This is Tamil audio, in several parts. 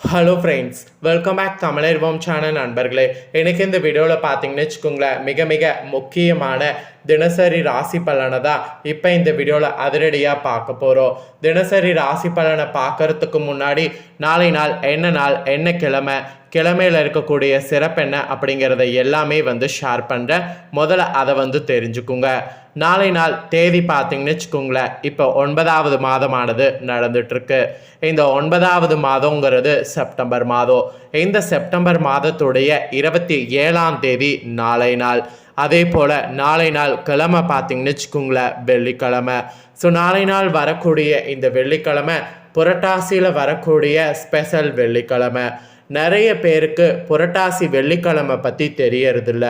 ஹலோ ஃப்ரெண்ட்ஸ் வெல்கம் பேக் தமிழர்வோம் சேனல் நண்பர்களே. எனக்கு இந்த வீடியோவில் பார்த்தீங்கன்னு வச்சுக்கோங்களேன் மிக மிக முக்கியமான தினசரி ராசி பலனை தான் இப்போ இந்த வீடியோவில் அதிரடியாக பார்க்க போகிறோம் தினசரி ராசி பலனை பார்க்கறதுக்கு முன்னாடி நாளை நாள் என்ன நாள் என்ன கிழமை கிழமையில் இருக்கக்கூடிய சிறப்பு என்ன அப்படிங்கிறத எல்லாமே வந்து ஷேர் பண்ணுறேன் முதல்ல அதை வந்து தெரிஞ்சுக்குங்க. நாளை நாள் தேதி பார்த்தீங்கன்னு வச்சுக்கோங்களேன் இப்போ ஒன்பதாவது மாதமானது நடந்துட்டுருக்கு. இந்த ஒன்பதாவது மாதங்கிறது செப்டம்பர் மாதம். இந்த செப்டம்பர் மாதத்துடைய இருபத்தி ஏழாம் தேதி நாளை நாள். அதே போல் நாளை நாள் கிழமை பார்த்தீங்கன்னு வச்சுக்கோங்களேன் வெள்ளிக்கிழமை. ஸோ நாளை நாள் வரக்கூடிய இந்த வெள்ளிக்கிழமை புரட்டாசியில் வரக்கூடிய ஸ்பெஷல் வெள்ளிக்கிழமை. நிறைய பேருக்கு புரட்டாசி வெள்ளிக்கிழமை பற்றி தெரியறதில்ல.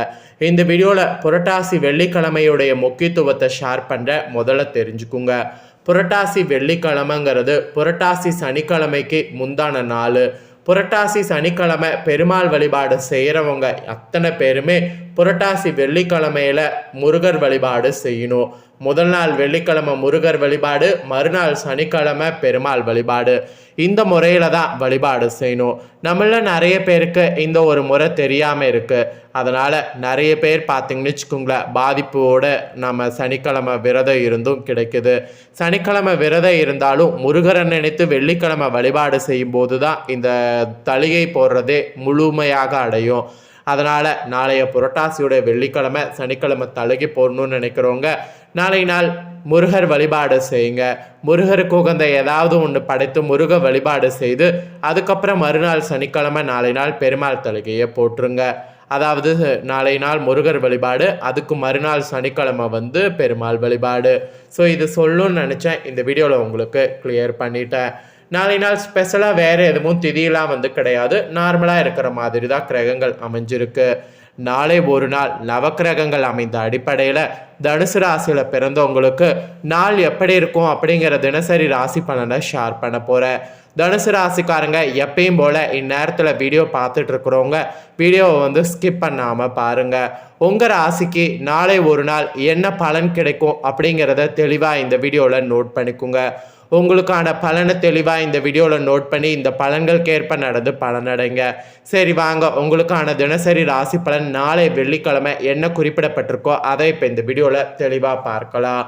இந்த வீடியோவில் புரட்டாசி வெள்ளிக்கிழமையுடைய முக்கியத்துவத்தை ஷேர் பண்ணுற முதல்ல தெரிஞ்சுக்குங்க. புரட்டாசி வெள்ளிக்கிழமைங்கிறது புரட்டாசி சனிக்கிழமைக்கு முந்தான நாள். புரட்டாசி சனிக்கிழமை பெருமாள் வழிபாடு செய்கிறவங்க அத்தனை பேருமே புரட்டாசி வெள்ளிக்கிழமையில் முருகர் வழிபாடு செய்யணும். முதல் நாள் வெள்ளிக்கிழமை முருகர் வழிபாடு மறுநாள் சனிக்கிழமை பெருமாள் வழிபாடு. இந்த முறையில் தான் வழிபாடு செய்யணும். நம்மள நிறைய பேருக்கு இந்த ஒரு முறை தெரியாமல் இருக்குது அதனால் நிறைய பேர் பார்த்தீங்கன்னு வச்சுக்கோங்களேன் பாதிப்போடு நம்ம சனிக்கிழமை விரதம் இருந்தும் கிடைக்குது. சனிக்கிழமை விரதம் இருந்தாலும் முருகரை நினைத்து வெள்ளிக்கிழமை வழிபாடு செய்யும்போது தான் இந்த தளிகை போடுறதே முழுமையாக அடையும். அதனால் நாளைய புரட்டாசியோடைய வெள்ளிக்கிழமை சனிக்கிழமை தழுகி போடணும்னு நினைக்கிறவங்க நாளை நாள் முருகர் வழிபாடு செய்யுங்க. முருகருக்கு உகந்த ஏதாவது ஒன்று படைத்து முருக வழிபாடு செய்து அதுக்கப்புறம் மறுநாள் சனிக்கிழமை நாளை நாள் பெருமாள் தழுகையை போட்டுருங்க அதாவது நாளை நாள் முருகர் வழிபாடு அதுக்கு மறுநாள் சனிக்கிழமை வந்து பெருமாள் வழிபாடு. ஸோ இது சொல்லணும்னு நினச்சேன். இந்த வீடியோவில் உங்களுக்கு கிளியர் பண்ணிட்டேன். நாளை நாள் ஸ்பெஷலாக வேறு எதுவும் திதியெலாம் வந்து கிடையாது. நார்மலாக இருக்கிற மாதிரி தான் கிரகங்கள் அமைஞ்சிருக்கு. நாளை ஒரு நாள் நவக்கிரகங்கள் அமைந்த அடிப்படையில் தனுசு ராசியில் பிறந்தவங்களுக்கு நாள் எப்படி இருக்கும் அப்படிங்கிற தினசரி ராசி பலனை ஷேர் பண்ண போகிறேன் தனுசு ராசிக்காரங்க எப்பயும் போல் இந்நேரத்தில் வீடியோ பார்த்துட்டு இருக்கிறவங்க வீடியோவை வந்து ஸ்கிப் பண்ணாமல் பாருங்கள் உங்கள் ராசிக்கு நாளை ஒரு நாள் என்ன பலன் கிடைக்கும் அப்படிங்கிறத தெளிவாக இந்த வீடியோவில் நோட் பண்ணிக்கோங்க. உங்களுக்கான பலனை தெளிவாக இந்த வீடியோவில் நோட் பண்ணி இந்த பலன்களுக்கேற்ப நடந்து பலனடைங்க சரி வாங்க. உங்களுக்கான தினசரி ராசி பலன் நாளை வெள்ளிக்கிழமை என்ன குறிப்பிடப்பட்டிருக்கோ அதை இப்போ இந்த வீடியோவில் தெளிவாக பார்க்கலாம்.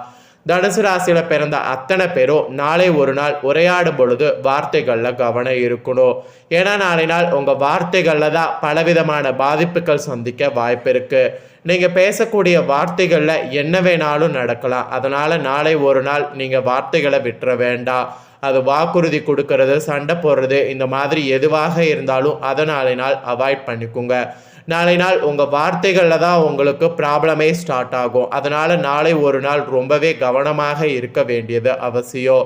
தனுசு ராசியில் பிறந்த அத்தனை பேரும் நாளை ஒரு நாள் உரையாடும் பொழுது வார்த்தைகளில் கவனம் இருக்கணும். ஏன்னா நாளை நாள் உங்கள் வார்த்தைகளில் தான் பலவிதமான பாதிப்புகள் சந்திக்க வாய்ப்பு இருக்குது நீங்கள் பேசக்கூடிய வார்த்தைகளில் என்ன வேணாலும் நடக்கலாம். அதனால் நாளை ஒரு நாள் நீங்கள் வார்த்தைகளை விட்டுற வேண்டாம். அது வாக்குறுதி கொடுக்கறது சண்டை போடுறது இந்த மாதிரி எதுவாக இருந்தாலும் அதை நாளை நாள் அவாய்ட் பண்ணிக்கோங்க. நாளை நாள் உங்கள் வார்த்தைகளில் தான் உங்களுக்கு ப்ராப்ளமே ஸ்டார்ட் ஆகும். அதனால் நாளை ஒரு நாள் ரொம்பவே கவனமாக இருக்க வேண்டியது அவசியம்.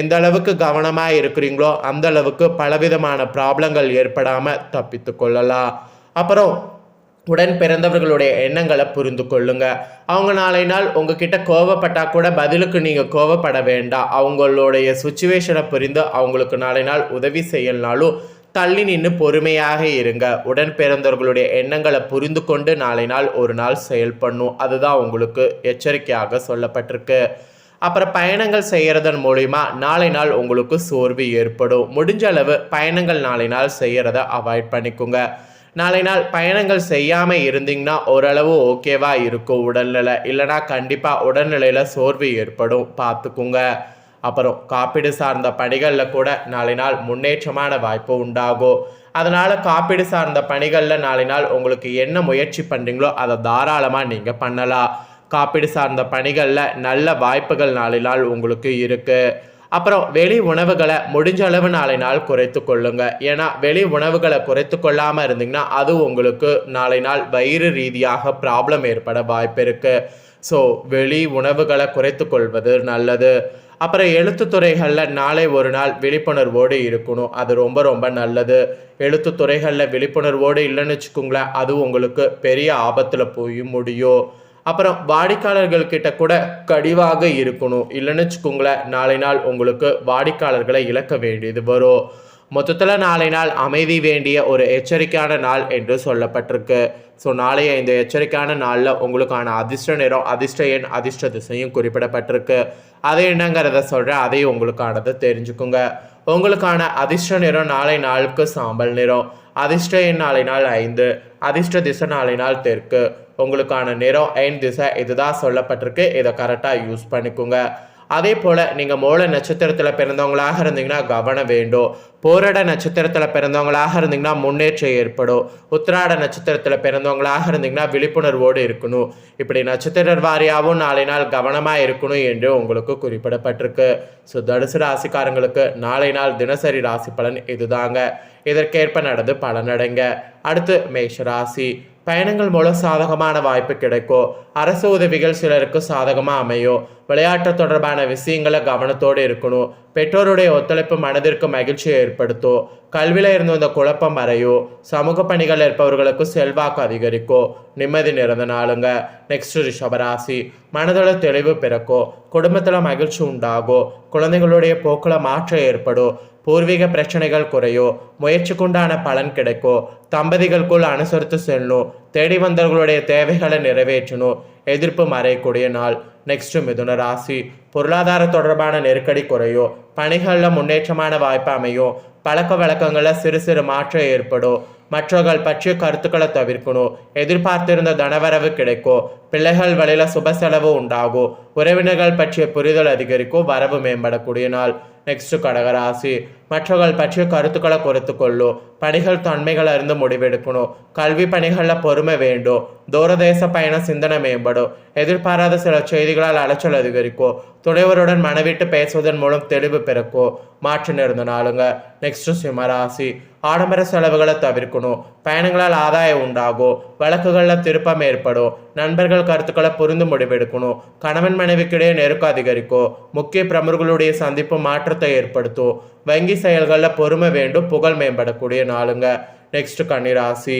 எந்த அளவுக்கு கவனமாக இருக்கிறீங்களோ அந்த அளவுக்கு பலவிதமான ப்ராப்ளங்கள் ஏற்படாமல் தப்பித்து கொள்ளலாம். அப்புறம் உடன் பிறந்தவர்களுடைய எண்ணங்களை புரிந்து கொள்ளுங்க. அவங்க நாளை நாள் உங்ககிட்ட கோவப்பட்டால் கூட பதிலுக்கு நீங்கள் கோவப்பட வேண்டாம். அவங்களுடைய சுச்சுவேஷனை புரிந்து அவங்களுக்கு நாளை நாள் உதவி செய்யலனாலும் தள்ளி நின்று பொறுமையாக இருங்க. உடன் பிறந்தவர்களுடைய எண்ணங்களை புரிந்து கொண்டு நாளை நாள் ஒரு நாள் செயல்படணும் அதுதான் உங்களுக்கு எச்சரிக்கையாக சொல்லப்பட்டிருக்கு. அப்புறம் பயணங்கள் செய்கிறதன் மூலிமா நாளை நாள் உங்களுக்கு சோர்வு ஏற்படும். முடிஞ்ச அளவு பயணங்கள் நாளை நாள் செய்கிறத அவாய்ட் பண்ணிக்கோங்க. நாளை நாள் பயணங்கள் செய்யாமல் இருந்தீங்கன்னா ஓரளவு ஓகேவாக இருக்கும் உடல்நிலை. இல்லைனா கண்டிப்பாக உடல்நிலையில் சோர்வு ஏற்படும். பார்த்துக்குங்க. அப்புறம் காப்பீடு சார்ந்த பணிகளில் கூட நாளை நாள் முன்னேற்றமான வாய்ப்பு உண்டாகும் அதனால் காப்பீடு சார்ந்த பணிகளில் நாளை நாள் உங்களுக்கு என்ன முயற்சி பண்ணுறீங்களோ அதை தாராளமாக நீங்கள் பண்ணலாம். காப்பீடு சார்ந்த பணிகளில் நல்ல வாய்ப்புகள் நாளை நாள் உங்களுக்கு இருக்குது அப்புறம் வெளி உணவுகளை முடிஞ்ச அளவு நாளை நாள் குறைத்து கொள்ளுங்க. ஏன்னா வெளி உணவுகளை குறைத்து கொள்ளாமல் இருந்தீங்கன்னா அது உங்களுக்கு நாளை நாள் வயிறு ரீதியாக ப்ராப்ளம் ஏற்பட வாய்ப்பு இருக்குது ஸோ வெளி உணவுகளை குறைத்து கொள்வது நல்லது. அப்புறம் எழுத்துத்துறைகளில் நாளை ஒரு நாள் விழிப்புணர்வோடு இருக்கணும். அது ரொம்ப ரொம்ப நல்லது. எழுத்துத்துறைகளில் விழிப்புணர்வோடு இல்லைன்னு வச்சுக்கோங்களேன் அது உங்களுக்கு பெரிய ஆபத்தில் போய் முடியும். அப்புறம் வாடிக்கையாளர்கள்கிட்ட கூட கடிவாக இருக்கணும். இல்லைன்னு வச்சுக்கோங்களேன் நாளை நாள் உங்களுக்கு வாடிக்கையாளர்களை இழக்க வேண்டியது வரும். மொத்தத்தில் நாளை நாள் அமைதி வேண்டிய ஒரு எச்சரிக்கையான நாள் என்று சொல்லப்பட்டிருக்கு. ஸோ நாளைய இந்த எச்சரிக்கையான நாளில் உங்களுக்கான அதிர்ஷ்ட நிறம் அதிர்ஷ்ட எண் அதிர்ஷ்ட திசையும் குறிப்பிடப்பட்டிருக்கு. அது என்னங்கிறத சொல்கிறேன் அதையும் உங்களுக்கானது தெரிஞ்சுக்குங்க. உங்களுக்கான அதிர்ஷ்ட நிறம் நாளை நாளுக்கு சாம்பல் நிறம். அதிர்ஷ்ட எண் நாளை நாள் ஐந்து அதிர்ஷ்ட திசை நாளை நாள் தெற்கு. உங்களுக்கான நிறம் ஐந்து திசை இதுதான் சொல்லப்பட்டிருக்கு. இதை கரெக்டாக யூஸ் பண்ணிக்கோங்க. அதே போல் நீங்கள் மூல நட்சத்திரத்தில் பிறந்தவங்களாக இருந்தீங்கன்னா கவனம் வேண்டும். போராட நட்சத்திரத்தில் பிறந்தவங்களாக இருந்தீங்கன்னா முன்னேற்றம் ஏற்படும். உத்திராட நட்சத்திரத்தில் பிறந்தவங்களாக இருந்தீங்கன்னா விழிப்புணர்வோடு இருக்கணும். இப்படி நட்சத்திர வாரியாகவும் நாளை நாள் கவனமாக இருக்கணும் என்று உங்களுக்கு குறிப்பிடப்பட்டிருக்கு. ஸோ தனுசு ராசிக்காரங்களுக்கு நாளை நாள் தினசரி ராசி பலன் இதுதாங்க. இதற்கேற்ப நடந்து பலனடைங்க. அடுத்து மேஷ ராசி. பயணங்கள் மூலம் சாதகமான வாய்ப்பு கிடைக்கும் அரசு உதவிகள் சிலருக்கு சாதகமாக அமையும் விளையாட்டு தொடர்பான விஷயங்களை கவனத்தோடு இருக்கணும். பெற்றோருடைய ஒத்துழைப்பு மனதிற்கு மகிழ்ச்சியை ஏற்படுத்தும் கல்வியில் இருந்து வந்த குழப்பம் மறையும் சமூக பணிகள் இருப்பவர்களுக்கு செல்வாக்கு அதிகரிக்கும் நிம்மதி நிறந்த நாளுங்க. நெக்ஸ்ட் ரிஷபராசி. மனதில் தெளிவு பிறக்கும் குடும்பத்தில் மகிழ்ச்சி உண்டாகும் குழந்தைகளுடைய போக்கில் மாற்றம் ஏற்படும் பூர்வீக பிரச்சனைகள் குறையும் முயற்சிக்குண்டான பலன் கிடைக்கும் தம்பதிகளுக்குள் அனுசரித்து செல்லணும் தேடி வந்தவர்களுடைய தேவைகளை நிறைவேற்றணும் எதிர்ப்பு மறையக்கூடிய நாள். நெக்ஸ்ட் மிதுன ராசி. பொருளாதார தொடர்பான நெருக்கடி குறையும் பணிகளில் முன்னேற்றமான வாய்ப்பு அமையும் பழக்க வழக்கங்களில் சிறு சிறு மாற்றம் ஏற்படும் மற்றவர்கள் பற்றிய கருத்துக்களை தவிர்க்கணும் எதிர்பார்த்திருந்த தனவரவு கிடைக்கும் பிள்ளைகள் வழியில் சுப செலவு உண்டாகும் உறவினர்கள் பற்றிய புரிதல் அதிகரிக்கும் வரவு மேம்படக்கூடிய நாள். நெக்ஸ்ட் கடகராசி. மற்றவர்கள் பற்றிய கருத்துக்களை பொறுத்து பணிகள் தன்மைகள் அறிந்து முடிவெடுக்கணும். கல்வி பணிகளில் பொறுமை வேண்டும். தூரதேச பயண சிந்தனை மேம்படும் எதிர்பாராத சில செய்திகளால் அலைச்சல் அதிகரிக்கும். துணைவருடன் மனவிட்டு பேசுவதன் மூலம் தெளிவு பிறக்கும். மாற்று நிறுத்தினாலுங்க நாளுங்க. நெக்ஸ்ட் சிம்மராசி ஆடம்பர செலவுகளை தவிர்க்கணும். பயணங்களால் ஆதாயம் உண்டாகும் வழக்குகளில் திருப்பம் ஏற்படும் நண்பர்கள் கருத்துக்களை புரிந்து முடிவெடுக்கணும் கணவன் மனைவிக்கிடையே நெருக்கம் அதிகரிக்கும் முக்கிய பிரமுகர்களுடைய சந்திப்பு மாற்றத்தை ஏற்படுத்தும் வங்கி செயல்களில் பொறுமை வேண்டும் புகழ் மேம்படக்கூடிய நாளுங்க. நெக்ஸ்ட் கன்னிராசி.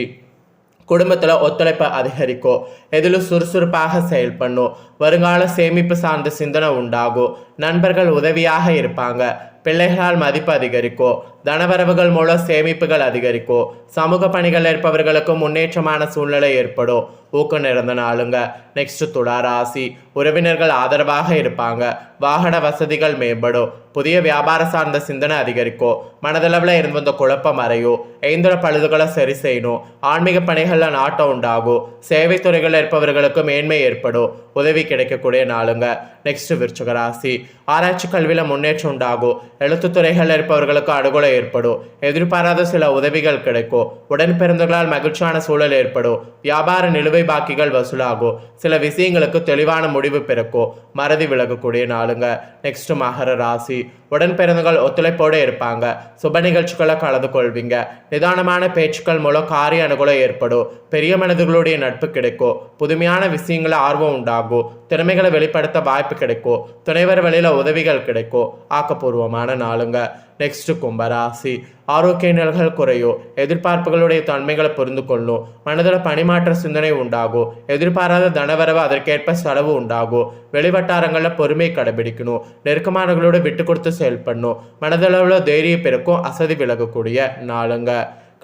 குடும்பத்தில் ஒத்துழைப்பை அதிகரிக்கும் எதிலும் சுறுசுறுப்பாக செயல்படணும் வருங்கால சேமிப்பு சார்ந்த சிந்தனை உண்டாகும் நண்பர்கள் உதவியாக இருப்பாங்க பிள்ளைகளால் மதிப்பு அதிகரிக்கும் தனவரவுகள் மூலம் சேமிப்புகள் அதிகரிக்கும். சமூக பணிகள் இருப்பவர்களுக்கு முன்னேற்றமான சூழ்நிலை ஏற்படும். ஊக்கம் நிறந்த நாளுங்க. நெக்ஸ்ட் துளா ராசி. உறவினர்கள் ஆதரவாக இருப்பாங்க. வாகன வசதிகள் மேம்படும். புதிய வியாபார சார்ந்த சிந்தனை அதிகரிக்கும். மனதளவில் இருந்து வந்த குழப்பம் மறையும் ஐந்துல பழுதுகளை சரி செய்யணும். ஆன்மீக பணிகளில் நாட்டம் உண்டாகும். சேவை துறைகளில் இருப்பவர்களுக்கு மேன்மை ஏற்படும். உதவி கிடைக்கக்கூடிய நாளுங்க. நெக்ஸ்ட் விருச்சக ராசி. ஆராய்ச்சி கல்வியில் முன்னேற்றம் உண்டாகும். எழுத்துத்துறைகளில் இருப்பவர்களுக்கு அனுகூலம் ஏற்படும். எதிர்பாராத சில உதவிகள் கிடைக்கும். உடன் பிறந்தவர்களால் மகிழ்ச்சியான சூழல் ஏற்படும். வியாபார நிலுவை பாக்கிகள் வசூலாகும். சில விஷயங்களுக்கு தெளிவான முடிவு பிறக்கும். மறதி விலகக்கூடிய நாளுங்க. நெக்ஸ்ட் மகர ராசி. உடன் பிறந்தவர்கள் ஒத்துழைப்போடு இருப்பாங்க. சுப நிகழ்ச்சிகளை கலந்து கொள்வீங்க. நிதானமான பேச்சுக்கள் மூலம் காரிய அனுகூலம் ஏற்படும். பெரிய மனிதர்களுடைய நட்பு கிடைக்கும். புதுமையான விஷயங்களை ஆர்வம் உண்டாகும். திறமைகளை வெளிப்படுத்த வாய்ப்பு கிடைக்கும். துணைவர் வழியில் உதவிகள் கிடைக்கும். ஆக்கப்பூர்வமான நாளுங்க. நெக்ஸ்ட் கும்பராசி ஆரோக்கிய நிலைகள் குறையும் எதிர்பார்ப்புகளுடைய தன்மைகளை புரிந்து கொள்ளும் மனதில் பணிமாற்ற சிந்தனை உண்டாகும் எதிர்பாராத தனவரவு அதற்கேற்ப செலவு உண்டாகும் வெளிவட்டாரங்களில் பொறுமை கடைபிடிக்கணும் நெருக்கமானவர்களோடு விட்டு கொடுத்து செயல்படணும் மனதளவில் தைரியம் பெருக்கும் அசதி விலகக்கூடிய நாளுங்க.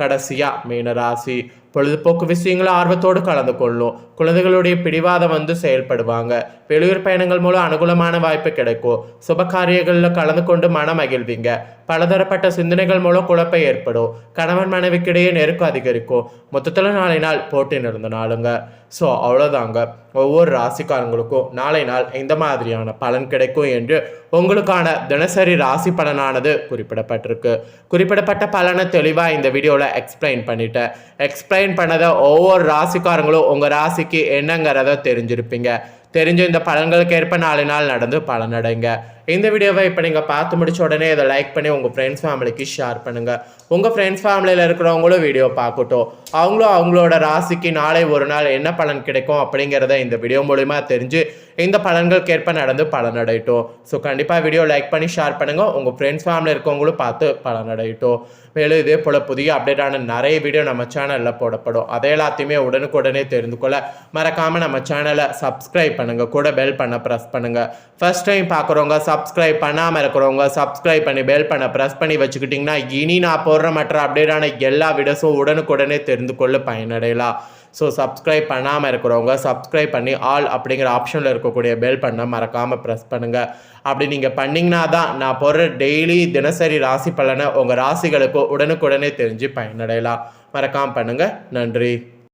கடைசியா மீனராசி பொழுதுபோக்கு விஷயங்களை ஆர்வத்தோடு கலந்து கொள்ளும். குழந்தைகளுடைய பிடிவாதம் வந்து செயல்படுவாங்க. வெளியூர் பயணங்கள் மூலம் அனுகூலமான வாய்ப்பு கிடைக்கும். சுப காரியங்களில் கலந்து கொண்டு மன மகிழ்விங்க. பலதரப்பட்ட சிந்தனைகள் மூலம் குழப்பம் ஏற்படும். கணவன் மனைவிக்கிடையே நெருக்கம் அதிகரிக்கும். மொத்தத்தில் நாளை நாள் போட்டி நடந்த நாளுங்க. ஸோ அவ்வளோதாங்க ஒவ்வொரு ராசிக்காரங்களுக்கும் நாளை நாள் இந்த மாதிரியான பலன் கிடைக்கும் என்று உங்களுக்கான தினசரி ராசி பலனானது குறிப்பிடப்பட்டிருக்கு. குறிப்பிடப்பட்ட பலனை தெளிவாக இந்த வீடியோவில் எக்ஸ்பிளைன் பண்ணிட்டேன். எக்ஸ்பிளைன் பண்ணதை ஒவ்வொரு ராசிக்காரங்களும் உங்கள் ராசிக்கு என்னங்கிறத தெரிஞ்சிருப்பீங்க. தெரிஞ்ச இந்த பலன்களுக்கு ஏற்ப நாலு நாள் நடந்து பலனடைங்க இந்த வீடியோவை இப்போ நீங்கள் பார்த்து முடிச்ச உடனே இதை லைக் பண்ணி உங்கள் ஃப்ரெண்ட்ஸ் ஃபேமிலிக்கு ஷேர் பண்ணுங்கள் உங்கள் ஃப்ரெண்ட்ஸ் ஃபேமிலியில் இருக்கிறவங்களும் வீடியோ பார்க்கட்டும். அவங்களும் அவங்களோட ராசிக்கு நாளை ஒரு நாள் என்ன பலன் கிடைக்கும் அப்படிங்கிறத இந்த வீடியோ மூலிமா தெரிஞ்சு இந்த பலன்களுக்கேற்ப நடந்து பலனடையட்டும். ஸோ கண்டிப்பாக வீடியோ லைக் பண்ணி ஷேர் பண்ணுங்கள் உங்கள் ஃப்ரெண்ட்ஸ் ஃபேமிலி இருக்கவங்களும் பார்த்து பலனடையட்டும். மேலும் இதே போல் புதிய அப்டேட்டான நிறைய வீடியோ நம்ம சேனலில் போடப்படும். அதை எல்லாத்தையுமே உடனுக்குடனே தெரிந்து கொள்ள மறக்காமல் நம்ம சேனலை சப்ஸ்கிரைப் பண்ணுங்கள் கூட பெல் பண்ண ப்ரெஸ் பண்ணுங்கள் ஃபர்ஸ்ட் டைம் பார்க்குறவங்க சப்ஸ்கிரைப் பண்ணாமல் இருக்கிறவங்க சப்ஸ்கிரைப் பண்ணி பெல் பண்ண ப்ரெஸ் பண்ணி வச்சுக்கிட்டிங்கன்னா இனி நான் போடுற மற்ற அப்டேட்டான எல்லா வீடியோஸும் உடனுக்குடனே தெரிந்து கொள்ள பயனடையலாம். ஸோ சப்ஸ்கிரைப் பண்ணாமல் இருக்கிறவங்க சப்ஸ்கிரைப் பண்ணி ஆல் அப்படிங்கிற ஆப்ஷனில் இருக்கும் இருக்கக்கூடிய பெல் பண்ண மறக்காமல் ப்ரெஸ் பண்ணுங்கள் அப்படி நீங்கள் பண்ணிங்கன்னா தான் நான் போடுற டெய்லி தினசரி ராசி பலனை உங்கள் ராசிகளுக்கு உடனுக்குடனே தெரிஞ்சு பயனடையலாம். மறக்காமல் பண்ணுங்கள் நன்றி.